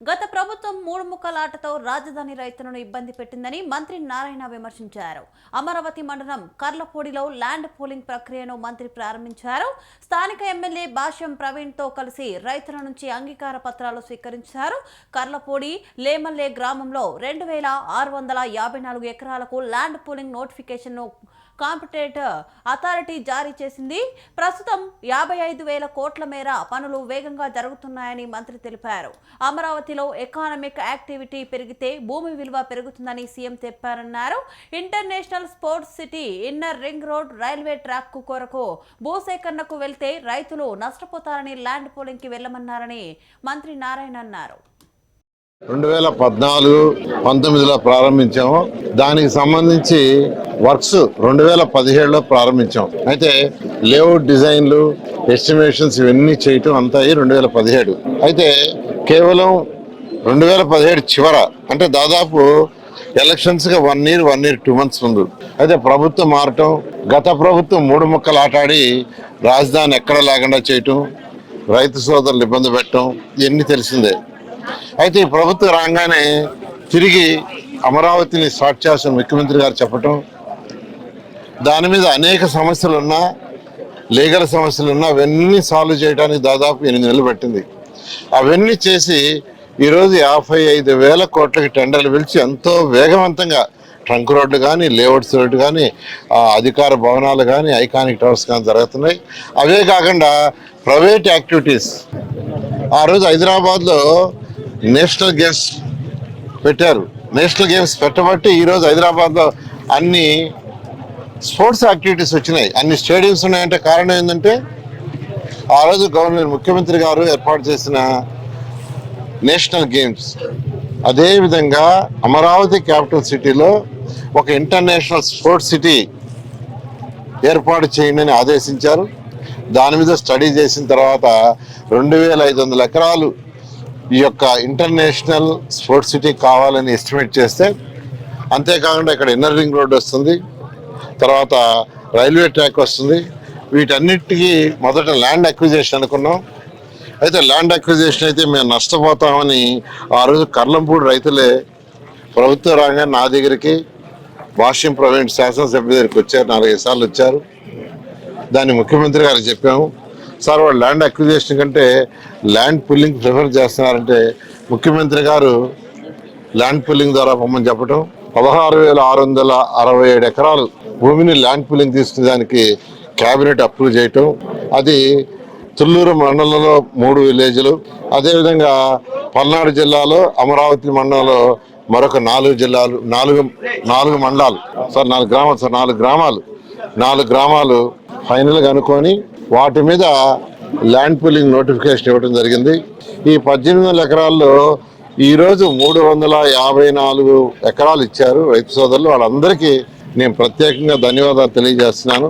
గత ప్రభుత్వం మూడు ముక్కలాటతో రాజధాని రైతులను ఇబ్బంది పెట్టిందని మంత్రి నారాయణ విమర్శించారు. అమరావతి మండలం కర్లపూడిలో ల్యాండ్ పూలింగ్ ప్రక్రియను మంత్రి ప్రారంభించారు. స్థానిక ఎమ్మెల్యే భాష్యం ప్రవీణ్తో కలిసి రైతుల నుంచి అంగీకార పత్రాలు స్వీకరించారు. కర్లపూడి లేమల్లే గ్రామంలో రెండు వేల ఆరు వందల యాభై నాలుగు ఎకరాలకు ల్యాండ్ పూలింగ్ నోటిఫికేషన్ను కాంపిటేట్ అథారిటీ జారీ చేసింది. ప్రస్తుతం యాభై ఐదు వేల కోట్ల మేర పనులు వేగంగా జరుగుతున్నాయని మంత్రి తెలిపారు. అమరావతిలో ఎకానమిక్ యాక్టివిటీ పెరిగితే భూమి విలువ పెరుగుతుందని CM చెప్పారన్నారు. International sports city inner ring road railway track కొరకు భూసేకరణకు వెళ్తే రైతులు నష్టపోతారని ల్యాండ్ పోలింగ్కి వెళ్ళమన్నారని వెళ్ళమన్నారని మంత్రి నారాయణ అన్నారు. రెండు వేల పద్నాలుగు పంతొమ్మిదిలో ప్రారంభించాము. దానికి సంబంధించి వర్క్స్ రెండు వేల పదిహేడులో ప్రారంభించాం అయితే లేఅవుట్ డిజైన్లు ఎస్టిమేషన్స్ ఇవన్నీ చేయటం అంతా అయ్యి రెండు వేల పదిహేడు. అయితే కేవలం రెండు వేల పదిహేడు చివర అంటే దాదాపు ఎలక్షన్స్గా one year one year two months ముందు. అయితే ప్రభుత్వం మారటం గత ప్రభుత్వం మూడు ముక్కలు ఆటాడి రాజధాని ఎక్కడ లేకుండా చేయటం రైతు సోదరులు ఇబ్బంది పెట్టడం ఇవన్నీ తెలిసిందే. అయితే ఈ ప్రభుత్వం రాగానే తిరిగి అమరావతిని స్టార్ట్ చేసిన ముఖ్యమంత్రి గారు చెప్పటం దాని మీద అనేక సమస్యలు ఉన్నా లీగల్ సమస్యలు ఉన్నా అవన్నీ సాల్వ్ చేయడానికి దాదాపు ఎనిమిది నెలలు పట్టింది. అవన్నీ చేసి ఈరోజు యాభై ఐదు వేల కోట్లకి టెండర్లు పిలిచి ఎంతో వేగవంతంగా ట్రంక్ రోడ్లు కానీ లేఅవుట్స్ రోడ్డు కానీ అధికార భవనాలు కానీ ఐకానిక్ టవర్స్ కానీ జరుగుతున్నాయి. అవే కాకుండా ప్రైవేట్ యాక్టివిటీస్. ఆ రోజు హైదరాబాద్లో నేషనల్ గేమ్స్ పెట్టారు. నేషనల్ గేమ్స్ పెట్టబట్టి ఈరోజు హైదరాబాద్లో అన్ని స్పోర్ట్స్ యాక్టివిటీస్ వచ్చినాయి. అన్ని స్టేడియంస్ ఉన్నాయంటే కారణం ఏంటంటే ఆ రోజు గవర్నర్ ముఖ్యమంత్రి గారు ఏర్పాటు చేసిన నేషనల్ గేమ్స్. అదేవిధంగా అమరావతి క్యాపిటల్ సిటీలో ఒక ఇంటర్నేషనల్ స్పోర్ట్స్ సిటీ ఏర్పాటు చేయండి అని ఆదేశించారు. దాని మీద స్టడీ చేసిన తర్వాత రెండు వేల ఐదు వందల ఎకరాలు ఈ యొక్క ఇంటర్నేషనల్ స్పోర్ట్స్ సిటీ కావాలని ఎస్టిమేట్ చేస్తే అంతేకాకుండా ఇక్కడ ఇన్నర్ రింగ్ రోడ్ వస్తుంది తర్వాత రైల్వే ట్రాక్ వస్తుంది. వీటన్నిటికీ మొదట ల్యాండ్ అక్విజేషన్ అనుకున్నాం. అయితే ల్యాండ్ అక్విజిషన్ అయితే మేము నష్టపోతామని ఆ రోజు కర్లంపూడి రైతులే ప్రభుత్వ రంగాన్ని నా దగ్గరికి భాష్యం ప్రవీణ్ శాసనసభ్య దగ్గరికి వచ్చారు నాలుగైదు సార్లు వచ్చారు. దాన్ని ముఖ్యమంత్రి గారికి చెప్పాము. సార్ వాళ్ళు ల్యాండ్ అక్విజిషన్ కంటే ల్యాండ్ పుల్లింగ్ ప్రిఫర్ చేస్తున్నారంటే ముఖ్యమంత్రి గారు ల్యాండ్ పుల్లింగ్ ద్వారా పొమ్మని చెప్పడం పదహారు వేల ఆరు వందల అరవై ఏడు ఎకరాలు భూమిని ల్యాండ్ పుల్లింగ్ తీసుకునే దానికి క్యాబినెట్ అప్రూవ్ చేయటం. అది తుళ్ళూరు మండలంలో మూడు విలేజ్లు. అదేవిధంగా పల్నాడు జిల్లాలో అమరావతి మండలంలో మరొక నాలుగు జిల్లాలు నాలుగు నాలుగు మండలాలు. సార్ నాలుగు గ్రామాలు సార్ నాలుగు గ్రామాలు. నాలుగు గ్రామాలు ఫైనల్గా అనుకొని వాటి మీద ల్యాండ్ పుల్లింగ్ నోటిఫికేషన్ ఇవ్వడం జరిగింది. ఈ పద్దెనిమిది వందల ఎకరాల్లో ఈరోజు మూడు వందల యాభై నాలుగు ఎకరాలు ఇచ్చారు రైతు సోదరులు. వాళ్ళందరికీ నేను ప్రత్యేకంగా ధన్యవాదాలు తెలియజేస్తున్నాను.